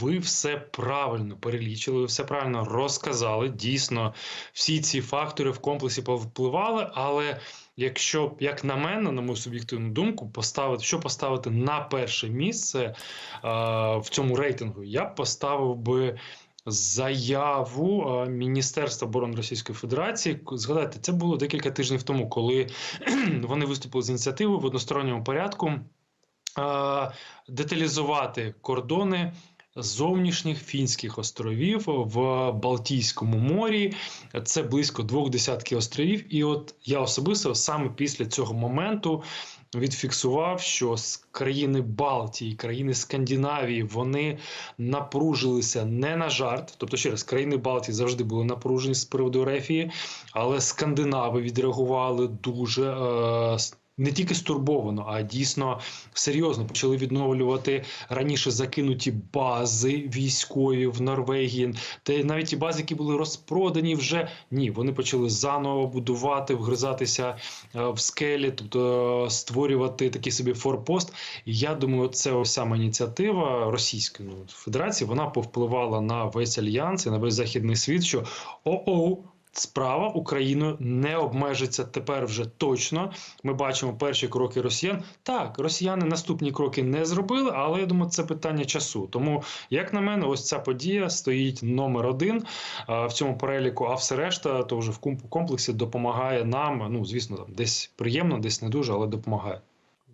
ви все правильно перелічили, ви все правильно розказали. Дійсно, всі ці фактори в комплексі повпливали, але. Якщо як на мене, на мою суб'єктивну думку, поставити що поставити на перше місце е, в цьому рейтингу, я б поставив би заяву е, Міністерства оборони Російської Федерації. Згадайте, це було декілька тижнів тому, коли вони виступили з ініціативою в односторонньому порядку е, деталізувати кордони. Зовнішніх фінських островів в Балтійському морі це близько двох десятків островів. І от я особисто саме після цього моменту відфіксував, що з країни Балтії, країни Скандинавії вони напружилися не на жарт. Тобто, ще раз країни Балтії завжди були напружені з приводу Рефії, але скандинави відреагували дуже. Е не тільки стурбовано, а дійсно серйозно почали відновлювати раніше закинуті бази військові в Норвегії. Та навіть ті бази, які були розпродані, вже ні, вони почали заново будувати, вгризатися е, в скелі, тобто е, створювати такий собі форпост. І я думаю, це ось саме ініціатива Російської Федерації вона повпливала на весь альянс і на весь західний світ, що о-о, Справа Україною не обмежиться тепер вже точно. Ми бачимо перші кроки росіян. Так, росіяни наступні кроки не зробили, але я думаю, це питання часу. Тому, як на мене, ось ця подія стоїть номер один в цьому переліку. А все решта, то вже в комплексі допомагає нам. Ну звісно, там десь приємно, десь не дуже, але допомагає.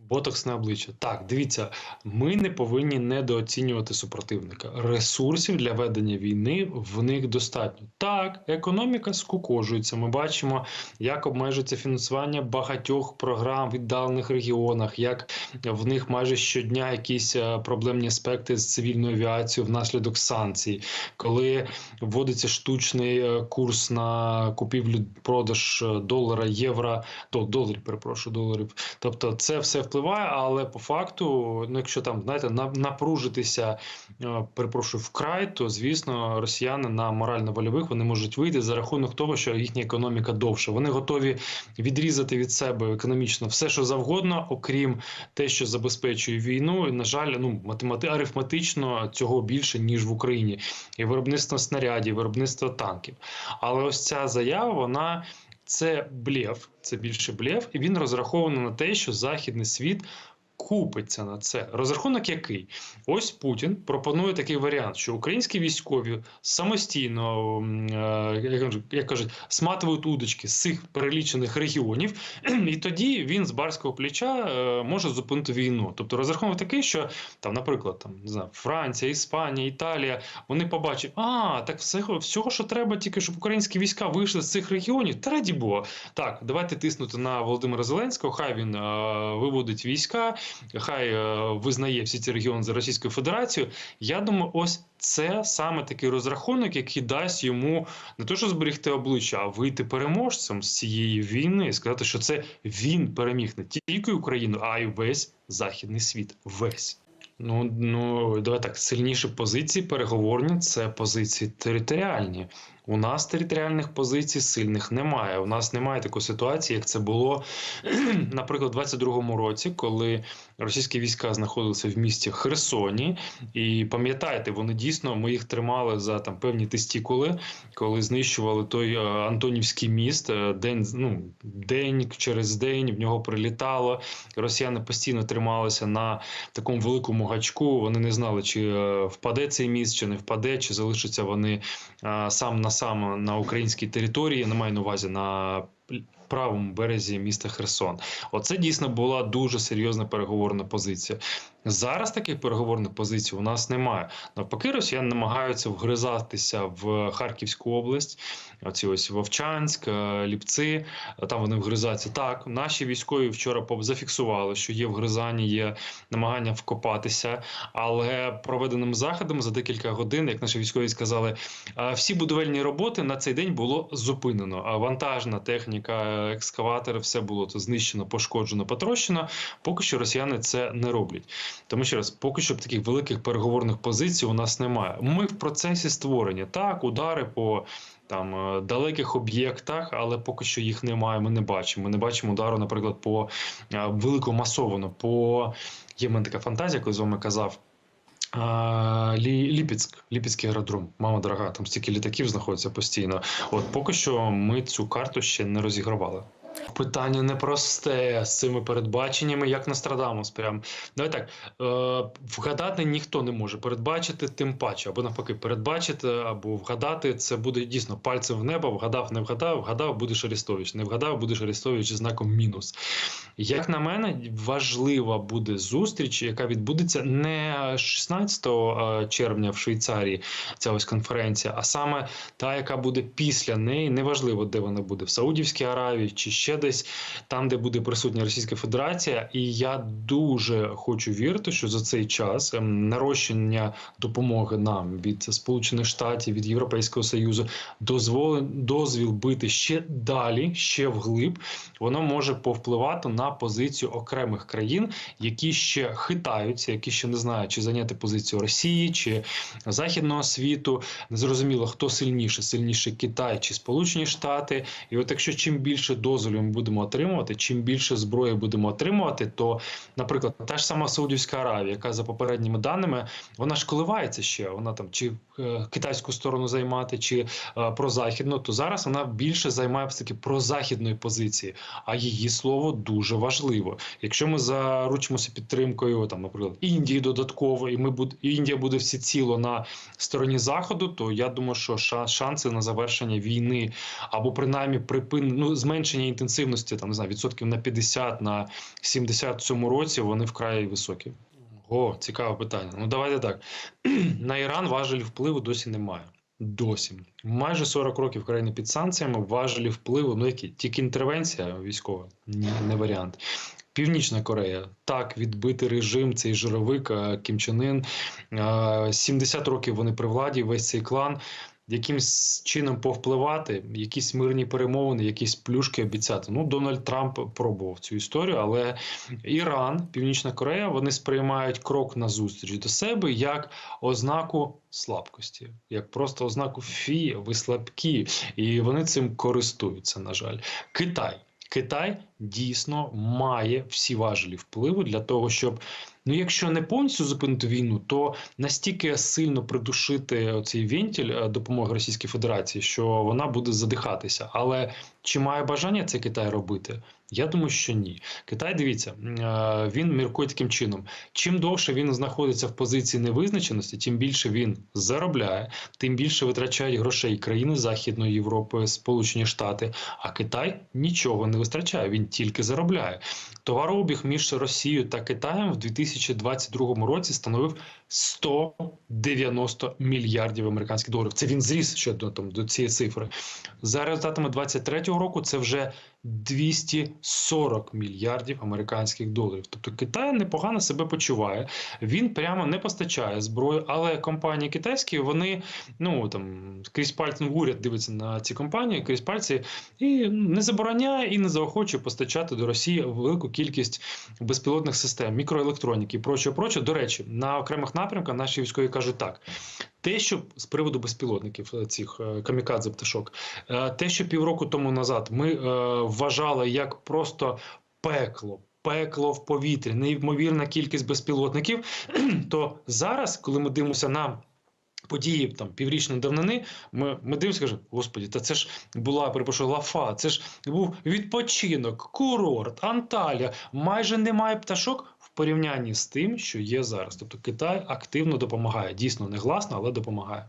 Ботокс на обличчя. Так, дивіться, ми не повинні недооцінювати супротивника. Ресурсів для ведення війни в них достатньо. Так, економіка скукожується. Ми бачимо, як обмежується фінансування багатьох програм в віддалених регіонах, як в них майже щодня якісь е, проблемні аспекти з цивільною авіацією внаслідок санкцій, коли вводиться штучний е, курс на купівлю продаж е, долара, євро, до доларів, перепрошую, доларів. Тобто, це все впливає впливає, але по факту, ну якщо там знаєте, напружитися, е, перепрошую, вкрай, то звісно, росіяни на морально-вольових вони можуть вийти за рахунок того, що їхня економіка довша. Вони готові відрізати від себе економічно все, що завгодно, окрім те, що забезпечує війну. І, На жаль, ну математи арифметично цього більше ніж в Україні, і виробництво снарядів, виробництво танків. Але ось ця заява, вона. Це блеф, це більше блеф, і він розрахований на те, що західний світ купиться на це. Розрахунок який? Ось Путін пропонує такий варіант, що українські військові самостійно, е, як кажуть, сматують удочки з цих перелічених регіонів, і тоді він з барського плеча е, може зупинити війну. Тобто розрахунок такий, що там, наприклад, там не знаю, Франція, Іспанія, Італія, вони побачать, а так всього, всього, що треба, тільки щоб українські війська вийшли з цих регіонів. Та раді було. Так, давайте тиснути на Володимира Зеленського. Хай він е, виводить війська хай е, визнає всі ці регіони за Російською Федерацією. Я думаю, ось це саме такий розрахунок, який дасть йому не то, що зберігти обличчя, а вийти переможцем з цієї війни і сказати, що це він переміг не тільки Україну, а й весь західний світ. Весь. Ну ну давай так сильніші позиції переговорні це позиції територіальні. У нас територіальних позицій сильних немає. У нас немає такої ситуації, як це було, наприклад, у 22-му році, коли російські війська знаходилися в місті Херсоні, і пам'ятаєте, вони дійсно ми їх тримали за там певні тестікули, коли знищували той е, Антонівський міст. Е, день ну день через день в нього прилітало. Росіяни постійно трималися на такому великому гачку. Вони не знали, чи е, впаде цей міст, чи не впаде, чи залишаться вони сам на сам на українській території. Не маю на увазі на правому березі міста Херсон. Оце дійсно була дуже серйозна переговорна позиція. Зараз таких переговорних позицій у нас немає. Навпаки, росіяни намагаються вгризатися в Харківську область, оці ось Вовчанськ, е, Ліпці. Там вони вгризаються. Так, наші військові вчора зафіксували, що є вгризання, є намагання вкопатися, але проведеним заходом за декілька годин, як наші військові сказали, всі будівельні роботи на цей день було зупинено. Вантажна техніка, екскаватори, все було то знищено, пошкоджено, потрощено. Поки що росіяни це не роблять. Тому що раз, поки що таких великих переговорних позицій у нас немає. Ми в процесі створення так, удари по там е, далеких об'єктах, але поки що їх немає. Ми не бачимо. Ми не бачимо удару, наприклад, по е, великому масовано. По є в мене така фантазія, коли з вами казав. Лі, Ліпецьк, Ліпецький аеродром. Мама дорога, там стільки літаків знаходиться постійно. От поки що ми цю карту ще не розігравали. Питання непросте з цими передбаченнями, як Нострадамус. Прям давай так е, вгадати ніхто не може. Передбачити тим паче, або навпаки, передбачити або вгадати це буде дійсно пальцем в небо. Вгадав, не вгадав, вгадав, будеш Арестович. Не вгадав, будеш Арестович зі знаком мінус. Як на мене, важлива буде зустріч, яка відбудеться не 16 е, червня в Швейцарії. Ця ось конференція, а саме та, яка буде після неї, неважливо, де вона буде в Саудівській Аравії чи ще десь там, де буде присутня Російська Федерація. І я дуже хочу вірити, що за цей час ем, нарощення допомоги нам від Сполучених Штатів, від Європейського Союзу дозволи дозвіл бити ще далі, ще вглиб, воно може повпливати на позицію окремих країн, які ще хитаються, які ще не знають, чи зайняти позицію Росії чи Західного світу. Незрозуміло, хто сильніше, сильніше Китай чи Сполучені Штати. І от якщо чим більше дозволів ми будемо отримувати, чим більше зброї будемо отримувати, то, наприклад, та ж сама Саудівська Аравія, яка за попередніми даними, вона ж коливається ще. Вона там чи е, китайську сторону займати, чи е, прозахідну, то зараз вона більше займає все таки прозахідної позиції, а її слово дуже важливо. Якщо ми заручимося підтримкою, там, наприклад, Індії додатково, і ми буде Індія буде всеціло на стороні заходу, то я думаю, що ша- шанси на завершення війни або принаймні припин... ну, зменшення інтенсивності там не знаю, відсотків на 50, на 70 в цьому році вони вкрай високі. О, цікаве питання. Ну давайте так. На Іран важелів впливу досі немає. Досі майже 40 років країни під санкціями важелі впливу. Ну які тільки інтервенція військова, ні, не варіант. Північна Корея так відбити режим, цей жировик е, Кім Чен Ін. Е, 70 років вони при владі, весь цей клан. Якимсь чином повпливати, якісь мирні перемовини, якісь плюшки обіцяти. Ну, Дональд Трамп пробував цю історію, але Іран, Північна Корея, вони сприймають крок назустріч до себе як ознаку слабкості, як просто ознаку фі, ви слабкі, і вони цим користуються. На жаль, Китай. Китай дійсно має всі важелі впливу для того, щоб ну, якщо не повністю зупинити війну, то настільки сильно придушити цей вентиль е, допомоги Російській Федерації, що вона буде задихатися. Але чи має бажання це Китай робити? Я думаю, що ні. Китай, дивіться, е, він міркує таким чином: чим довше він знаходиться в позиції невизначеності, тим більше він заробляє, тим більше витрачають грошей країни Західної Європи, Сполучені Штати. А Китай нічого не витрачає, він тільки заробляє. Товарообіг між Росією та Китаєм в 2022 році становив 190 мільярдів американських доларів. Це він зріс ще до там до цієї цифри. За результатами 2023 року це вже 240 мільярдів американських доларів. Тобто Китай непогано себе почуває. Він прямо не постачає зброю, але компанії китайські вони ну там крізь пальці ну, уряд дивиться на ці компанії, крізь пальці і не забороняє і не заохочує постачати до Росії велику кількість безпілотних систем, мікроелектроніки прочого, прочого. До речі, на окремих напрямках наші військові кажуть так. Те, що з приводу безпілотників е, цих е, камікадзе пташок, е, те, що півроку тому назад ми вважали як просто пекло. Пекло в повітрі, неймовірна кількість безпілотників. То зараз, коли ми дивимося на події там піврічної давнини, ми, ми дивимося, кажемо, господі, та це ж була перепрошую, лафа, це ж був відпочинок, курорт, Анталія. Майже немає пташок порівнянні з тим, що є зараз. Тобто Китай активно допомагає. Дійсно, не гласно, але допомагає.